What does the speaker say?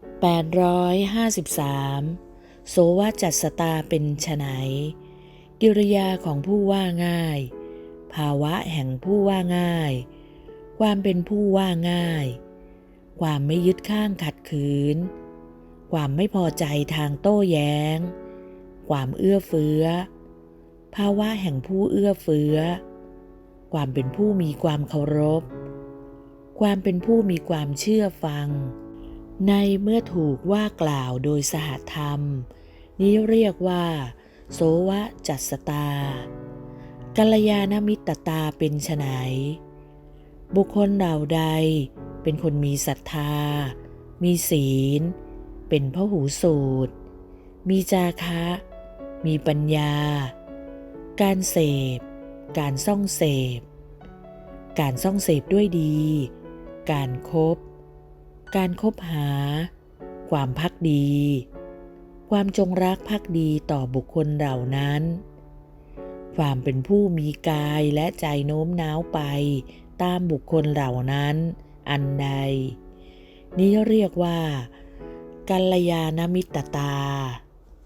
853 โสวจัสตาเป็นไฉนกิริยาของผู้ว่าง่าย ภาวะแห่งผู้ว่าง่าย ความเป็นผู้ว่าง่าย ความไม่ยึดข้างขัดขืน ความไม่พอใจทางโต้แย้ง ความเอื้อเฟื้อ ภาวะแห่งผู้เอื้อเฟื้อ ความเป็นผู้มีความเคารพ ความเป็นผู้มีความเชื่อฟัง ในเมื่อถูกว่ากล่าวโดยสหธรรม นี้เรียกว่า โสวะจัสตากัลยาณมิตรตาเป็นไฉนบุคคลเหล่าใด เป็นคนมีศรัทธา มีศีล เป็นพหูสูตร มีจาคะ มีปัญญา การเสพ การซ่องเสพ การซ่องเสพด้วยดี การครบ การคบหา ความพักดี ความจงรักภักดีต่อบุคคลเหล่านั้น ความเป็นผู้มีกายและใจโน้มน้าวไปตามบุคคลเหล่านั้น อันใด นี้เรียกว่ากัลยาณมิตรตา